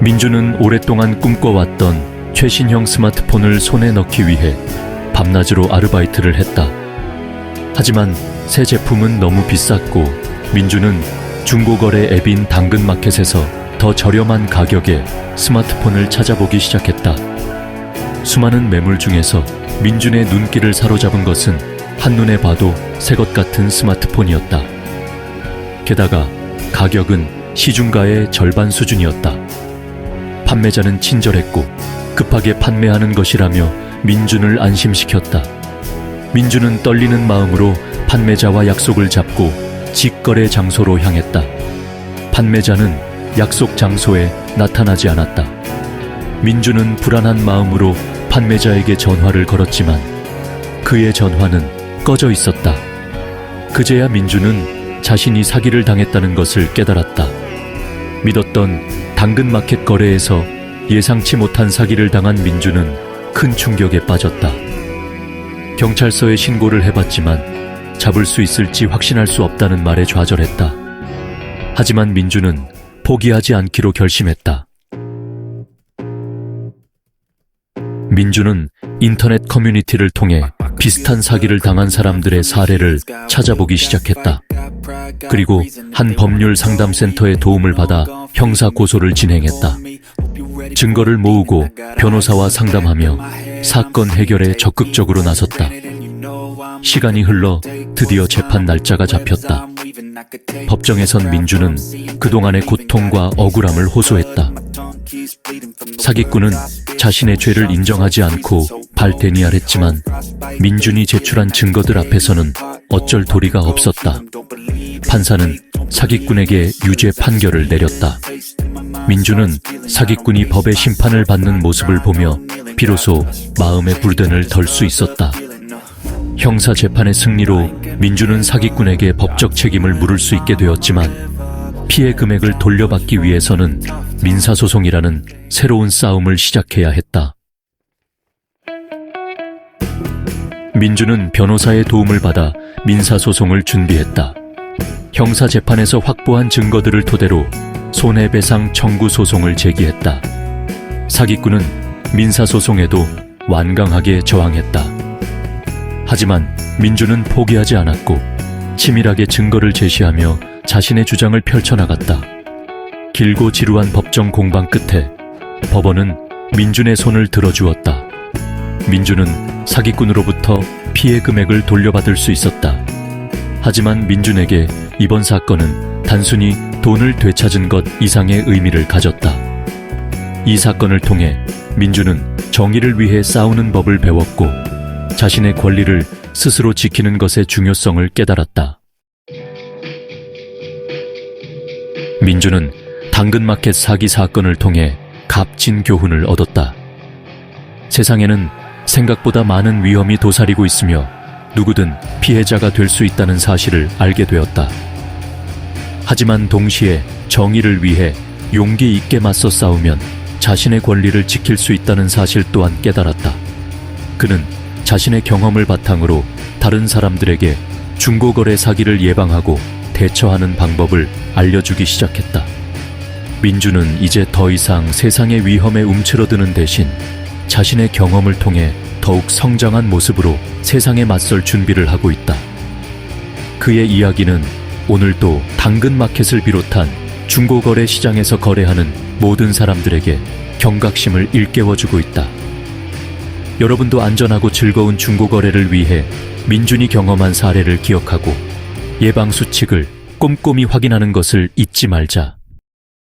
민주는 오랫동안 꿈꿔왔던 최신형 스마트폰을 손에 넣기 위해 밤낮으로 아르바이트를 했다. 하지만 새 제품은 너무 비쌌고 민주는 중고거래 앱인 당근마켓에서 더 저렴한 가격에 스마트폰을 찾아보기 시작했다. 수많은 매물 중에서 민준의 눈길을 사로잡은 것은 한눈에 봐도 새 것 같은 스마트폰이었다. 게다가 가격은 시중가의 절반 수준이었다. 판매자는 친절했고 급하게 판매하는 것이라며 민준을 안심시켰다. 민준은 떨리는 마음으로 판매자와 약속을 잡고 직거래 장소로 향했다. 판매자는 약속 장소에 나타나지 않았다. 민준은 불안한 마음으로 판매자에게 전화를 걸었지만 그의 전화는 꺼져 있었다. 그제야 민준은 자신이 사기를 당했다는 것을 깨달았다. 믿었던 당근마켓 거래에서 예상치 못한 사기를 당한 민준은 큰 충격에 빠졌다. 경찰서에 신고를 해봤지만 잡을 수 있을지 확신할 수 없다는 말에 좌절했다. 하지만 민준은 포기하지 않기로 결심했다. 민주는 인터넷 커뮤니티를 통해 비슷한 사기를 당한 사람들의 사례를 찾아보기 시작했다. 그리고 한 법률 상담센터의 도움을 받아 형사 고소를 진행했다. 증거를 모으고 변호사와 상담하며 사건 해결에 적극적으로 나섰다. 시간이 흘러 드디어 재판 날짜가 잡혔다. 법정에선 민주는 그동안의 고통과 억울함을 호소했다. 사기꾼은 자신의 죄를 인정하지 않고 발대니할했지만 민준이 제출한 증거들 앞에서는 어쩔 도리가 없었다. 판사는 사기꾼에게 유죄 판결을 내렸다. 민주는 사기꾼이 법의 심판을 받는 모습을 보며 비로소 마음의 불든을 덜 수 있었다. 형사 재판의 승리로 민주는 사기꾼에게 법적 책임을 물을 수 있게 되었지만 피해 금액을 돌려받기 위해서는 민사소송이라는 새로운 싸움을 시작해야 했다. 민주는 변호사의 도움을 받아 민사소송을 준비했다. 형사재판에서 확보한 증거들을 토대로 손해배상 청구 소송을 제기했다. 사기꾼은 민사소송에도 완강하게 저항했다. 하지만 민주는 포기하지 않았고 치밀하게 증거를 제시하며 자신의 주장을 펼쳐나갔다. 길고 지루한 법정 공방 끝에 법원은 민준의 손을 들어주었다. 민준은 사기꾼으로부터 피해 금액을 돌려받을 수 있었다. 하지만 민준에게 이번 사건은 단순히 돈을 되찾은 것 이상의 의미를 가졌다. 이 사건을 통해 민준은 정의를 위해 싸우는 법을 배웠고 자신의 권리를 스스로 지키는 것의 중요성을 깨달았다. 민주는 당근마켓 사기 사건을 통해 값진 교훈을 얻었다. 세상에는 생각보다 많은 위험이 도사리고 있으며 누구든 피해자가 될 수 있다는 사실을 알게 되었다. 하지만 동시에 정의를 위해 용기 있게 맞서 싸우면 자신의 권리를 지킬 수 있다는 사실 또한 깨달았다. 그는 자신의 경험을 바탕으로 다른 사람들에게 중고거래 사기를 예방하고 대처하는 방법을 알려주기 시작했다. 민주는 이제 더 이상 세상의 위험에 움츠러드는 대신 자신의 경험을 통해 더욱 성장한 모습으로 세상에 맞설 준비를 하고 있다. 그의 이야기는 오늘도 당근 마켓을 비롯한 중고거래 시장에서 거래하는 모든 사람들에게 경각심을 일깨워주고 있다. 여러분도 안전하고 즐거운 중고거래를 위해 민준이 경험한 사례를 기억하고 예방 수칙을 꼼꼼히 확인하는 것을 잊지 말자.